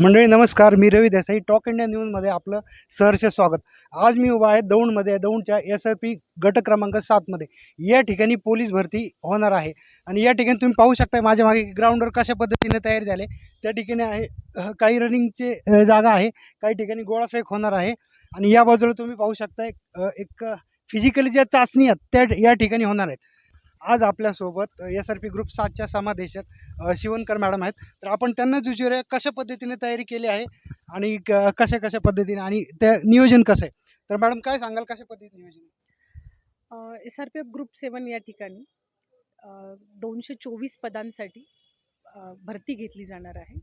मंडळी नमस्कार. मी रवी देसाई. टॉक इंडिया न्यूजमध्ये आपलं सहर्ष स्वागत. आज मी उभा आहे दौंडमध्ये. दौंडच्या एस आर पी गट क्रमांक सातमध्ये. या ठिकाणी पोलीस भरती होणार आहे. आणि या ठिकाणी तुम्ही पाहू शकता माझ्या मागे ग्राउंडवर कशा पद्धतीने तयारी झाले त्या ठिकाणी आहे काही रनिंगचे जागा आहे. काही ठिकाणी गोळाफेक होणार आहे. आणि या बाजूला तुम्ही पाहू शकता एक एक फिजिकली ज्या चाचणी आहेत त्या या ठिकाणी होणार आहेत. आज आपल्यासोबत एस आर पी ग्रुप सातच्या समादेशक शिवणकर मॅडम आहेत. तर आपण त्यांनाच विचारूया कशा पद्धतीने तयारी केली आहे आणि क- कशा कशा पद्धतीने आणि त्या नियोजन कसं आहे? तर मॅडम काय सांगाल कशा पद्धतीने नियोजन आहे? S R P F group seven या ठिकाणी दोनशे चोवीस पदांसाठी भरती घेतली जाणार आहे.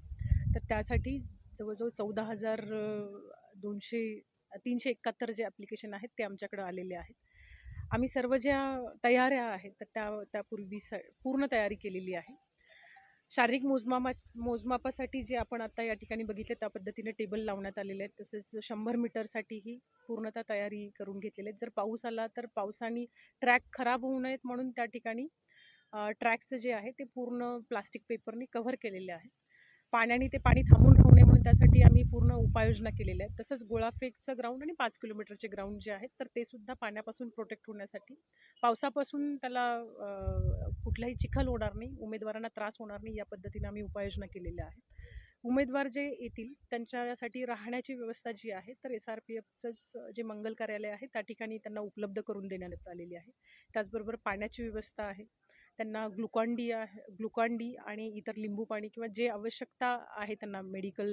तर त्यासाठी जवळजवळ चौदा हजार दोनशे तीनशे एकाहत्तर जे ॲप्लिकेशन आहेत ते आमच्याकडे आलेले आहेत. आम्ही सर्व ज्या तयाऱ्या आहेत तर त्या त्यापूर्वी स पूर्ण तयारी केलेली आहे. शारीरिक मोजमामा मोजमापासाठी जे आपण आता या ठिकाणी बघितले त्या पद्धतीने टेबल लावण्यात आलेले आहेत. तसेच शंभर मीटरसाठीही पूर्णतः तयारी करून घेतलेली आहेत. जर पाऊस आला तर पावसाने ट्रॅक खराब होऊ नयेत म्हणून त्या ठिकाणी ट्रॅकचं जे आहे ते पूर्ण प्लास्टिक पेपरने कव्हर केलेले आहे पाण्याने ते पाणी थांबून राहू नये म्हणून त्यासाठी आम्ही पूर्ण उपाययोजना केलेल्या आहेत. तसंच गोळाफेकचं ग्राउंड आणि पाच किलोमीटरचे ग्राउंड जे आहेत तर ते सुद्धा पाण्यापासून प्रोटेक्ट होण्यासाठी. पावसापासून त्याला कुठलाही चिखल होणार नाही उमेदवारांना त्रास होणार नाही या पद्धतीने आम्ही उपाययोजना केलेल्या आहेत. उमेदवार जे येतील त्यांच्यासाठी राहण्याची व्यवस्था जी आहे तर एस आर पी एफचंच जे मंगल कार्यालय आहे त्या ठिकाणी त्यांना उपलब्ध करून देण्यात आलेली आहे. त्याचबरोबर पाण्याची व्यवस्था आहे. त्यांना ग्लुकॉन डी आहे ग्लुकॉन डी आणि इतर लिंबू पाणी किंवा जे आवश्यकता आहे त्यांना मेडिकल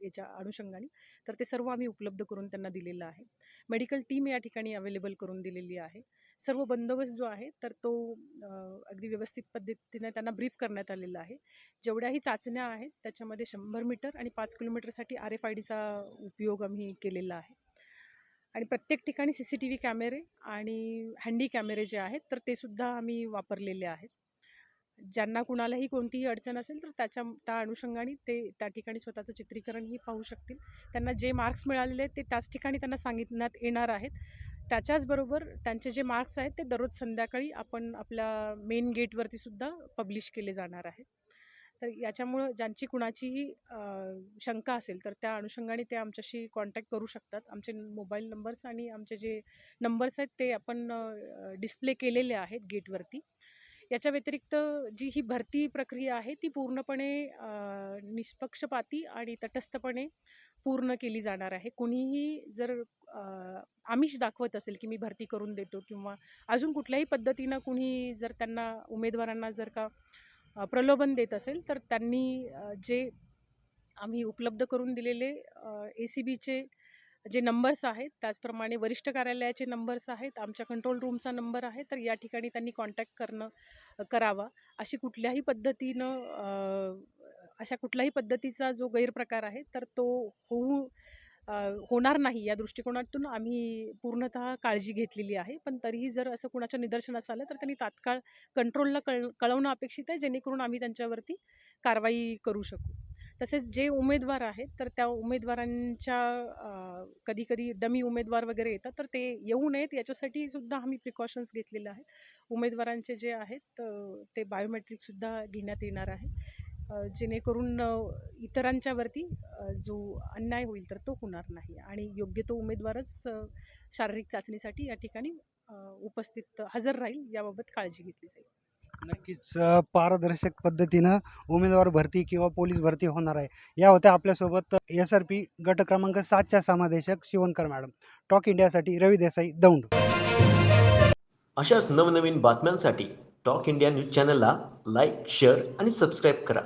याच्या अनुषंगाने तर ते सर्व आम्ही उपलब्ध करून त्यांना दिलेलं आहे. मेडिकल टीम या ठिकाणी अवेलेबल करून दिलेली आहे. सर्व बंदोबस्त जो आहे तर तो अगदी व्यवस्थित पद्धतीने त्यांना ब्रीफ करण्यात आलेला आहे. जेवढ्याही चाचण्या आहेत त्याच्यामध्ये शंभर मीटर आणि पाच किलोमीटरसाठी आर एफ आय डीचा उपयोग आम्ही केलेला आहे. आणि प्रत्येक ठिकाणी सी सी टी व्ही कॅमेरे आणि हँडी कॅमेरे जे आहेत तर ते सुद्धा आम्ही वापरलेले आहेत. ज्यांना कुणालाही कोणतीही अडचण असेल तर त्याच्या त्या अनुषंगाने ते त्या ठिकाणी स्वतःचं चित्रीकरणही पाहू शकतील. त्यांना जे मार्क्स मिळालेले आहेत ते त्याच ठिकाणी त्यांना सांगितण्यात येणार आहेत. त्याच्याचबरोबर त्यांचे जे मार्क्स आहेत ते दररोज संध्याकाळी आपण आपल्या मेन गेटवरती सुद्धा पब्लिश केले जाणार आहेत तर याच्यामुळं ज्यांची कुणाचीही शंका असेल तर त्या अनुषंगाने ते आमच्याशी कॉन्टॅक्ट करू शकतात. आमचे मोबाईल नंबर्स आणि आमचे जे नंबर्स आहेत ते आपण डिस्प्ले केलेले आहेत गेटवरती याच्या व्यतिरिक्त जी ही भरती प्रक्रिया आहे ती पूर्णपणे निष्पक्षपाती आणि तटस्थपणे पूर्ण केली जाणार आहे. कुणीही जर आमिष दाखवत असेल की मी भरती करून देतो किंवा अजून कुठल्याही पद्धतीनं कुणी जर त्यांना उमेदवारांना जर का प्रलोभन देत असेल तर त्यांनी जे आम्ही उपलब्ध करून दिलेले ए सी बीचे जे नंबर्स आहेत त्याचप्रमाणे वरिष्ठ कार्यालयाचे नंबर्स आहेत आमच्या कंट्रोल रूमचा नंबर आहे तर या ठिकाणी त्यांनी कॉन्टॅक्ट करणं करावा. अशी कुठल्याही पद्धतीनं अशा कुठल्याही पद्धतीचा जो गैरप्रकार आहे तर तो होऊ होणार नाही या दृष्टिकोनातून. आम्ही पूर्णतः काळजी घेतलेली आहे. पण तरीही जर असं कुणाच्या निदर्शनास आलं तर त्यांनी तात्काळ कंट्रोलला कळ कळवणं अपेक्षित आहे जेणेकरून आम्ही त्यांच्यावरती कारवाई करू शकू. तसेच जे उमेदवार आहेत तर त्या उमेदवारांच्या कधीकधी डमी उमेदवार वगैरे येतात तर ते येऊ नयेत. याच्यासाठी सुद्धा आम्ही प्रिकॉशन्स घेतलेले आहेत. उमेदवारांचे जे आहेत ते बायोमेट्रिकसुद्धा घेण्यात येणार आहे. जेणेकरून अ, इतरांच्यावरती अ, जो अन्याय होईल तर तो होणार नाही. आणि योग्य तो उमेदवारच अ, शारीरिक चाचणीसाठी या ठिकाणी अ, उपस्थित हजर राहील याबाबत काळजी घेतली जाईल. नक्कीच अ, पारदर्शक पद्धतीनं उमेदवार भरती किंवा पोलीस भरती होणार आहे. या होत्या आपल्यासोबत एस आर पी गट क्रमांक सातच्या समादेशक शिवणकर मॅडम. टॉक इंडियासाठी रवी देसाई दौंड. अशाच नवनवीन बातम्यांसाठी टॉक इंडिया न्यूज चॅनलला लाईक शेअर आणि सबस्क्राईब करा.